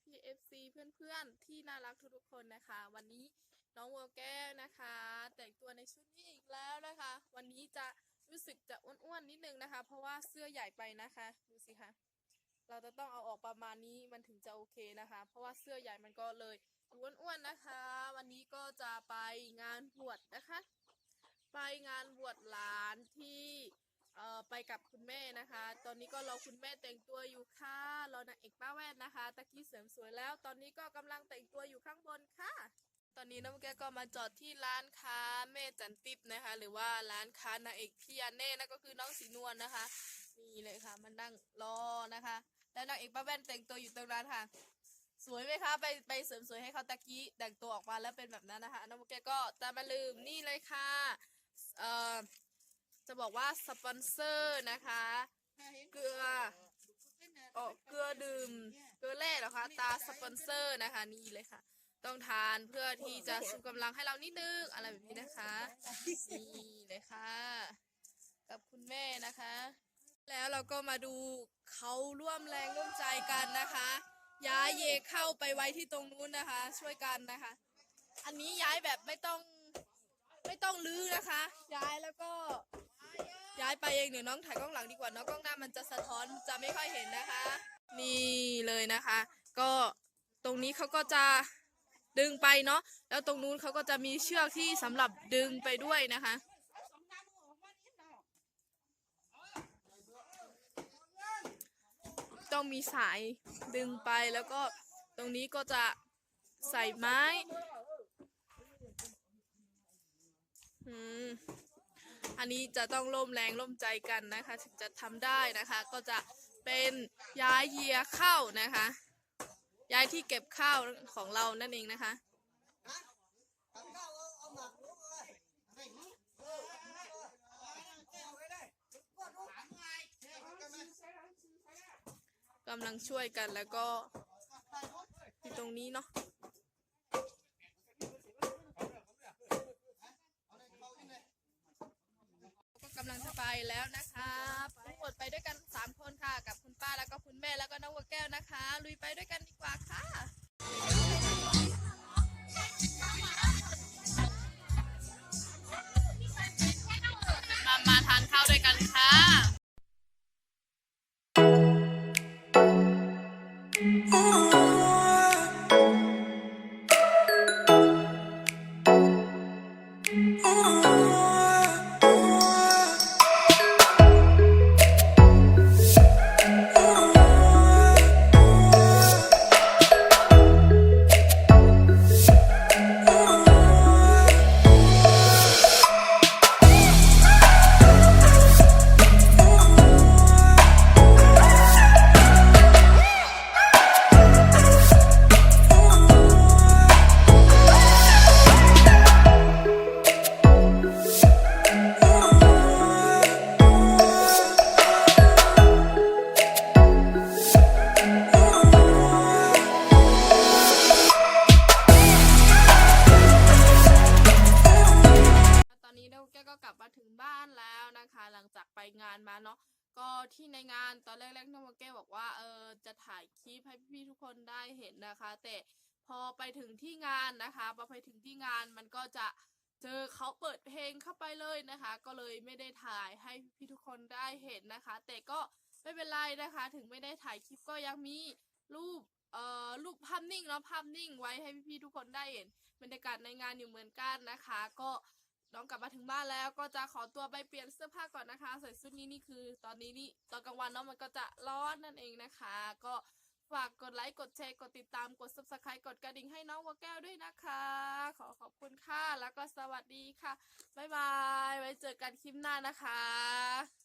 พีเอฟซีเพื่อนๆที่น่ารักทุกๆคนนะคะ วันนี้น้องวัวแก้วนะคะ แต่งตัวในชุดนี้อีกแล้วนะคะ วันนี้จะรู้สึกจะอ้วนๆนิดนึงนะคะ เพราะว่าเสื้อใหญ่ไปนะคะดูสิคะเราจะต้องเอาออกประมาณนี้มันถึงจะโอเคนะคะ เพราะว่าเสื้อใหญ่มันก็เลยอ้วนๆนะคะ วันนี้ก็จะไปงานบวชนะคะ ไปงานบวชหลานที่ เอ่อไปกับคุณแม่นะคะ ตอนนี้ก็รอคุณแม่แต่งตัวอยู่ค่ะรอนางเอกป้าแว่นนะคะ ตะกี้เสริมสวยแล้ว ตอนนี้ก็กำลังแต่งตัวอยู่ข้างบนค่ะ ตอนนี้น้องแกก็มาจอดที่ร้านค้าแม่จันติบนะคะ หรือว่าร้านค้านางเอกพี่ยาเน่นั่นก็คือน้องสีนวลนะคะนี่เลยค่ะ มันนั่งรอนะคะ แล้วนางเอกป้าแว่นแต่งตัวอยู่ตรงนั้นค่ะ สวยไหมคะไปไปเสริมสวยให้เขาตะกี้แต่งตัวออกมาแล้วเป็นแบบนั้นนะคะน้องแกก็จะมาลืมนี่เลยค่ะเอ่อ จะบอกว่าสปอนเซอร์นะคะ เกลือโอ้เกลือดื่ม เกลือแร่เหรอคะ ตาสปอนเซอร์นะคะ นี่เลยค่ะ ต้องทานเพื่อที่จะชูกำลังให้เรานิดนึงอะไรแบบนี้นะคะ นี่เลยค่ะ กับคุณแม่นะคะ แล้วเราก็มาดูเขาร่วมแรงร่วมใจกันนะคะย้ายเยเข้าไปไว้ที่ตรงนู้นนะคะ ช่วยกันนะคะ อันนี้ย้ายแบบไม่ต้องไม่ต้องลื้อนะคะ ย้ายแล้วก็ายไปเองเดี๋ยวน้องถ่ายกล้องหลังดีกว่าเน้องกล้องหน้ามันจะสะท้อนจะไม่ค่อยเห็นนะคะ นี่เลยนะคะ ก็ตรงนี้เขาก็จะดึงไปเนาะแล้วตรงนู้นเขาก็จะมีเชือกที่สำหรับดึงไปด้วยนะคะ ต้องมีสายดึงไปแล้วก็ตรงนี้ก็จะใส่ไม้อืม อันนี้จะต้องร่วมแรงร่วมใจกันนะคะ ถึงจะทำได้นะคะ ก็จะเป็นย้ายเยียเข้านะคะ ย้ายที่เก็บข้าวของเรานั่นเองนะคะกำลังช่วยกันแล้วก็อยู่ตรงนี้เนาะก็กำลังจะไป แล้วนะคะทั้งหมดไปด้วยกันสามคนค่ะ กับคุณป้าแล้วก็คุณแม่แล้วก็น้องวัวแก้วนะคะ ลุยไปด้วยกันดีกว่าค่ะมามาทานข้าวด้วยกันค่ะต งจากไปงานมาเนาะก็ที่ในงานตอนแรกๆน้องแก้บอกว่าเออจะถ่ายคลิปให้พี่ๆทุกคนได้เห็นนะคะ แต่พอไปถึงที่งานนะคะพอไปถึงที่งานมันก็จะเจอเขาเปิดเพลงเข้าไปเลยนะคะ ก็เลยไม่ได้ถ่ายให้พี่ๆทุกคนได้เห็นนะคะ แต่ก็ไม่เป็นไรนะคะ ถึงไม่ได้ถ่ายคลิปก็ยังมีรูปเอ่อรูปภาพนิ่งเนาะภาพนิ่งไว้ให้พี่ๆทุกคนได้เห็นบรรยากาศในงานอยู่เหมือนกันนะคะ ก็ น้องกลับมาถึงบ้านแล้วก็จะขอตัวไปเปลี่ยนเสื้อผ้าก่อนนะคะ ใส่ชุดนี้นี่คือ ตอนนี้นี่ตอนกลางวันเนาะมันก็จะร้อนนั่นเองนะคะ ก็ฝากกดไลค์กดแชร์กดติดตามกด subscribe กดกระดิ่งให้น้องวัวแก้วด้วยนะคะ ขอขอบคุณค่ะแล้วก็สวัสดีค่ะบ๊ายบายไว้เจอกันคลิปหน้านะคะ